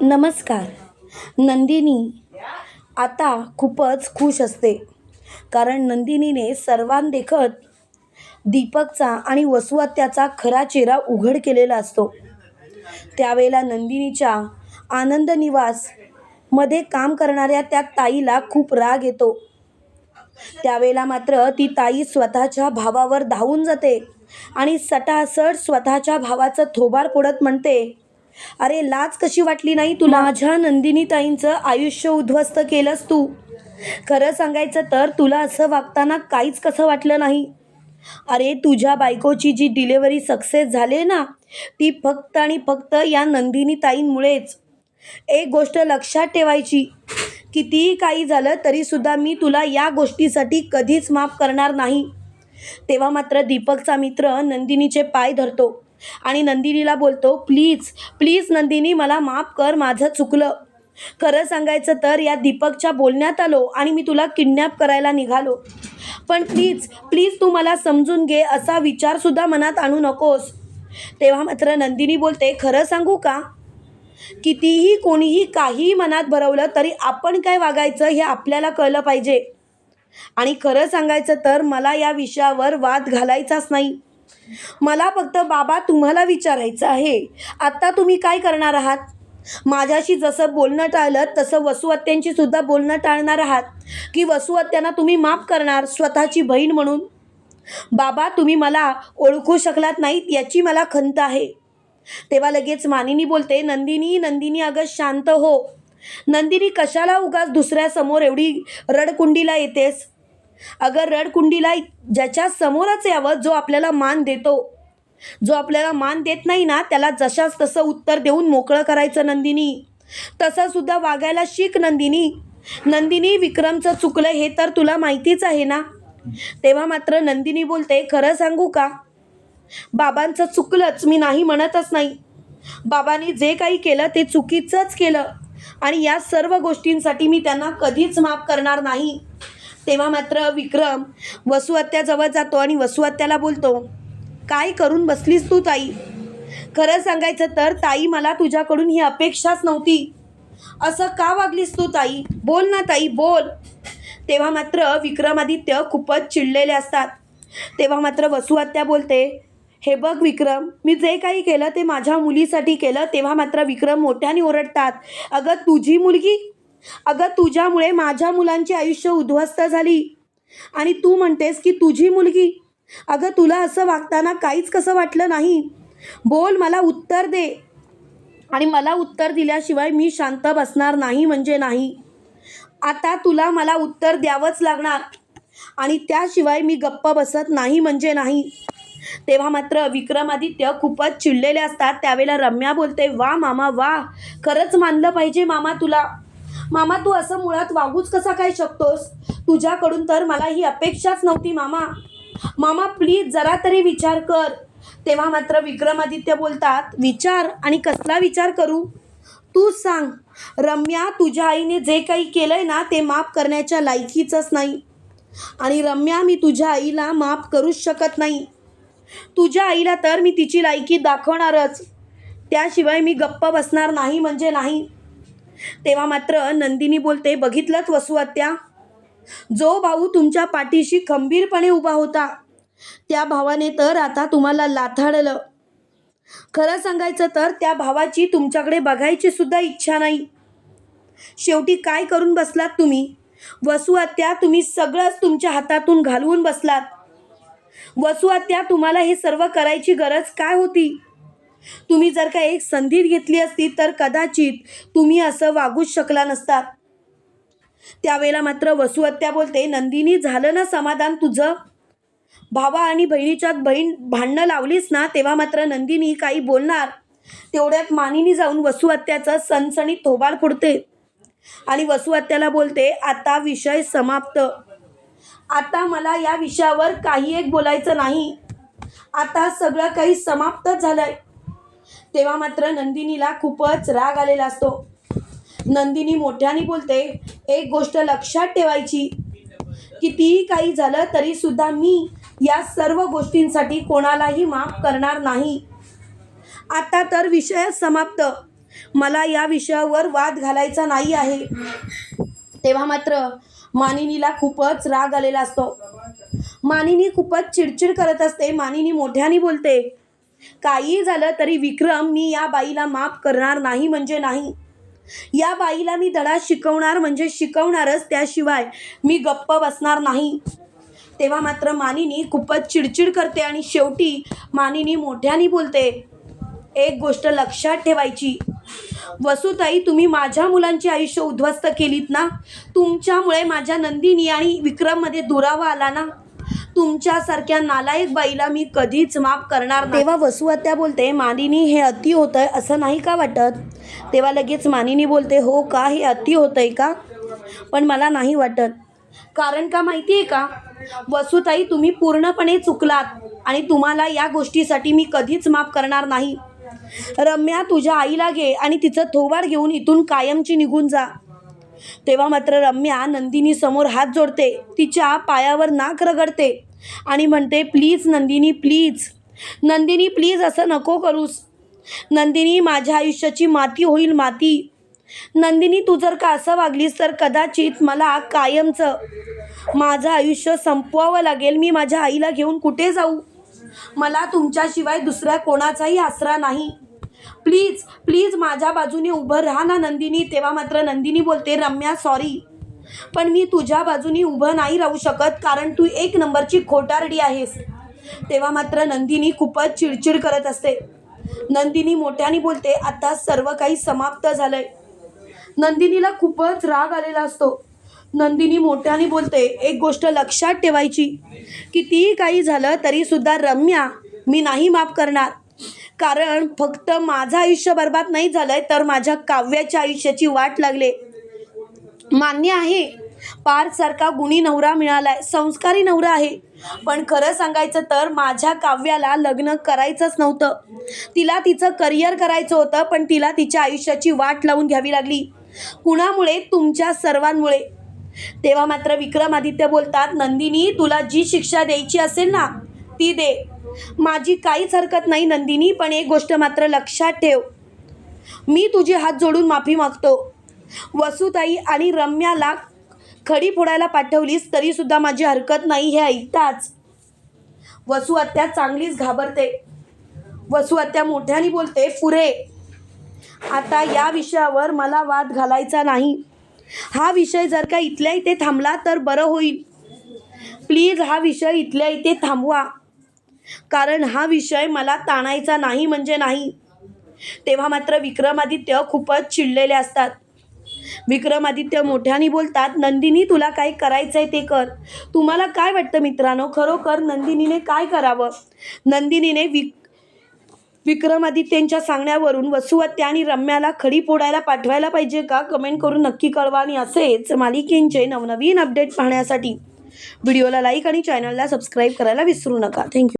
नमस्कार. नंदिनी आता खूपच खुश असते. कारण नंदिनीने सर्वांदेखत दीपकचा आणि वसुहत्याचा खरा चेहरा उघड केलेला असतो. त्यावेळेला नंदिनीच्या आनंद निवासमध्ये काम करणाऱ्या त्या ताईला खूप राग येतो. त्यावेळेला मात्र ती ताई स्वतःच्या भावावर धावून जाते आणि सटासट स्वतःच्या भावाचं थोबार फोडत म्हणते अरे लाज कशी वाटली नाही तुला? माझ्या नंदिनी ताईंचं आयुष्य उद्ध्वस्त केलंस तू. खरं सांगायचं तर तुला असं वागताना काहीच कसं वाटलं नाही. अरे तुझ्या बायकोची जी डिलेवरी सक्सेस झाली ना ती फक्त आणि फक्त या नंदिनी ताईंमुळेच एक गोष्ट लक्षात ठेवायची कितीही काही झालं तरीसुद्धा मी तुला या गोष्टीसाठी कधीच माफ करणार नाही. तेव्हा मात्र दीपकचा मित्र नंदिनीचे पाय धरतो. आणि नंदिनीला बोलतो प्लीज प्लीज नंदिनी मला माफ कर माझं चुकलं. खरं सांगायचं तर या दीपकच्या बोलण्यात आलो आणि मी तुला किडनॅप करायला निघालो. पण प्लीज प्लीज तू मला समजून घे असा विचारसुद्धा मनात आणू नकोस. तेव्हा मात्र नंदिनी बोलते खरं सांगू का? कितीही कोणीही काहीही मनात भरवलं तरी आपण काय वागायचं हे आपल्याला कळलं पाहिजे. आणि खरं सांगायचं तर मला या विषयावर वाद घालायचाच नाही. मला फक्त बाबा तुम्हाला विचारायचं आहे. आत्ता तुम्ही काय करणार आहात? माझ्याशी जसं बोलणं टाळलं तसं वसुहत्यांची सुद्धा बोलणं टाळणार आहात. की वसुहत्यांना तुम्ही माफ करणार स्वतःची बहीण म्हणून? बाबा तुम्ही मला ओळखू शकलात नाहीत याची मला खंत आहे. तेव्हा लगेच मानिनी बोलते नंदिनी नंदिनी अगं शांत हो. नंदिनी कशाला उगाच दुसऱ्यासमोर एवढी रडकुंडीला येतेस? अगर रडकुंडीला ज्याच्या समोरच यावं जो आपल्याला मान देतो. जो आपल्याला मान देत नाही ना त्याला जशाच तसं उत्तर देऊन मोकळं करायचं नंदिनी. तसं सुद्धा वागायला शिक नंदिनी. नंदिनी विक्रमचं चुकलं हे तर तुला माहितीच आहे ना? तेव्हा मात्र नंदिनी बोलते खरं सांगू का? बाबांचं चुकलंच मी नाही म्हणतच नाही. बाबांनी जे काही केलं ते चुकीचंच केलं. आणि या सर्व गोष्टींसाठी मी त्यांना कधीच माफ करणार नाही. तेव्हा मात्र विक्रम वसुहत्याजवळ जातो आणि वसुहत्याला बोलतो काय करून बसलीस तू ताई? खरं सांगायचं तर ताई मला तुझ्याकडून ही अपेक्षाच नव्हती. असं का वागलीस तू ताई? बोल ना ताई बोल. तेव्हा मात्र विक्रमादित्य खूपच चिडलेले असतात. तेव्हा मात्र वसुहत्या बोलते हे बघ विक्रम मी जे काही केलं ते माझ्या मुलीसाठी केलं तेव्हा मात्र विक्रम मोठ्याने ओरडतात. अगं तुझी मुलगी अगं तुझ्यामुळे माझ्या मुलांची आयुष्य उद्ध्वस्त झाली. आणि तू म्हणतेस की तुझी मुलगी. अगं तुला असं वागताना काहीच कसं वाटलं नाही. बोल मला उत्तर दे. आणि मला उत्तर दिल्याशिवाय मी शांत बसणार नाही म्हणजे नाही. आता तुला मला उत्तर द्यावंच लागणार. आणि त्याशिवाय मी गप्प बसत नाही म्हणजे नाही. तेव्हा मात्र विक्रमादित्य खूपच चिडलेले असतात. त्यावेळेला रम्या बोलते वा मामा वा. खरंच मानलं पाहिजे मामा तुला. मामा तू असं मुळात वागूच कसा काय शकतोस? तुझ्याकडून तर मला ही अपेक्षाच नव्हती मामा. मामा प्लीज जरा तरी विचार कर. तेव्हा मात्र विक्रमादित्य बोलतात विचार आणि कसला विचार करू? तू सांग रम्या तुझ्या आईने जे काही केलंय ना ते माफ करण्याच्या लायकीचंच नाही. आणि रम्या मी तुझ्या आईला माफ करूच शकत नाही. तुझ्या आईला तर मी तिची लायकी दाखवणारच. त्याशिवाय मी गप्प बसणार नाही म्हणजे नाही. तेव्हा मात्र नंदिनी बोलते बघितलंच वसुआत्या जो भाऊ तुमच्या पाठीशी खंबीरपणे उभा होता त्या भावाने तर आता तुम्हाला लाथाडलं खरं सांगायचं तर त्या भावाची तुमच्याकडे बघायची सुद्धा इच्छा नाही. शेवटी काय करून बसलात तुम्ही? वसुआत्या तुम्ही सगळंच तुमच्या हातातून घालवून बसलात. वसुआत्या तुम्हाला हे सर्व करायची गरज काय होती? तुम्ही जर का एक संधी घेतली असती तर कदाचित तुम्ही असं वागूच शकला नसतात त्यावेळेला मात्र वसुहत्या बोलते नंदिनी झालं ना समाधान तुझं? भावा आणि बहिणीच्यात बहीण भांडणं लावलीस ना तेव्हा मात्र नंदिनी काही बोलणार. तेवढ्यात मानिनी जाऊन वसुहत्याचं सणसणीत थोबाड फोडते आणि वसुहत्याला बोलते आता विषय समाप्त. आता मला या विषयावर काही एक बोलायचं नाही. आता सगळं काही समाप्त झालंय. तेव्हा मात्र नंदिनीला खूपच राग आलेला असतो. नंदिनी मोठ्याने बोलते एक गोष्ट लक्षात ठेवायची. कितीही काही झालं तरी सुद्धा मी या सर्व गोष्टींसाठी कोणालाही माफ करणार नाही. आता तर विषय समाप्त. मला या विषयावर वाद घालायचा नाही आहे. तेव्हा मात्र मानिनीला खूपच राग आलेला असतो. मानिनी खूपच चिडचिड करत असते. मानिनी मोठ्याने बोलते काही झालं तरी विक्रम मी या बाईला माफ करणार नाही म्हणजे नाही. या बाईला मी धडा शिकवणार म्हणजे शिकवणारच त्याशिवाय मी गप्प बसणार नाही. तेव्हा मात्र मानिनी खूपच चिडचिड करते आणि शेवटी मानिनी मोठ्याने बोलते एक गोष्ट लक्षात ठेवायची. वसुताई तुम्ही माझ्या मुलांची आयुष्य उद्ध्वस्त केलीत ना? तुमच्यामुळे माझ्या नंदिनी आणि विक्रममध्ये दुरावा आला ना? तुमच्यासारख्या नालायक बाईला मी कधीच माफ करणार नाही. तेव्हा वसुहत्या बोलते मानिनी हे अति होतंय असं नाही का वाटत? तेव्हा लगेच मानिनी बोलते हो का हे अति होतंय का? पण मला नाही वाटत. कारण का माहिती आहे का? वसुताई तुम्ही पूर्णपणे चुकलात आणि तुम्हाला या गोष्टीसाठी मी कधीच माफ करणार नाही. रम्या तुझ्या आईला घे आणि तिचं थोबाड घेऊन इथून कायमची निघून जा. तेव्हा मात्र रम्या नंदिनी समोर हात जोडते. तिच्या पायावर नाक रगडते आणि म्हणते please Nandini please. Nandini please असं नको करूस. नंदिनी माझ्या आयुष्याची माती होईल माती. नंदिनी तू जर का असं वागलीस तर कदाचित मला कायमचं माझं आयुष्य संपवावं लागेल. मी माझ्या आईला घेऊन कुठे जाऊ? मला तुमच्याशिवाय दुसऱ्या कोणाचाही आसरा नाही. प्लीज प्लीज माझ्या बाजूने उभं राहा ना नंदिनी. तेव्हा मात्र नंदिनी बोलते रम्या सॉरी पण मी तुझ्या बाजूनी उभं नाही राहू शकत कारण तू एक नंबरची खोटारडी आहेस. तेव्हा मात्र नंदिनी खूपच चिडचिड करत असते. नंदिनी मोठ्याने बोलते आता सर्व काही समाप्त झालंय. नंदिनीला खूपच राग आलेला असतो. नंदिनी मोठ्याने बोलते एक गोष्ट लक्षात ठेवायची. कितीही काही झालं तरीसुद्धा रम्या मी नाही माफ करणार. कारण फक्त माझं आयुष्य बर्बाद नाही झालंय तर माझ्या काव्याच्या आयुष्याची वाट लागले. मान्य आहे पारसारखा गुणी नवरा मिळालाय संस्कारी नवरा आहे. पण खरं सांगायचं तर माझ्या काव्याला लग्न करायचंच नव्हतं. तिला तिचं करिअर करायचं होतं पण तिला तिच्या आयुष्याची वाट लावून घ्यावी लागली. कुणामुळे? तुमच्या सर्वांमुळे. तेव्हा मात्र विक्रमादित्य बोलतात नंदिनी तुला जी शिक्षा द्यायची असेल ना ती दे. माझी काहीच हरकत नाही नंदिनी पण एक गोष्ट मात्र लक्षात ठेव. मी तुझे हात जोडून माफी मागतो. वसुताई आणि रम्याला खडी फोडायला पाठवलीस तरीसुद्धा माझी हरकत नाही हे ऐकताच. वसु आत्या चांगलीच घाबरते. वसु आत्या मोठ्याने बोलते पुरे आता या विषयावर मला वाद घालायचा नाही. हा विषय जर का इथल्या इथे थांबला तर बरं होईल. प्लीज हा विषय इथल्या इथे थांबवा. कारण हा विषय मला ताणायचा नाही म्हणजे नाही. तेव्हा मात्र विक्रमादित्य खूपच चिडलेले असतात. विक्रमादित्य मोठ्याने बोलतात नंदिनी तुला काय करायचं आहे ते कर. तुम्हाला काय वाटतं मित्रांनो? खरोखर नंदिनीने काय करावं? नंदिनीने विक विक्रमादित्यांच्या सांगण्यावरून वसुवत्या आणि रम्याला खडी फोडायला पाठवायला पाहिजे का? कमेंट करून नक्की कळवा आणि असेच मालिकेंचे नवनवीन अपडेट पाहण्यासाठी. व्हिडिओला लाईक आणि चॅनलला सबस्क्राईब करायला विसरू नका. थँक्यू.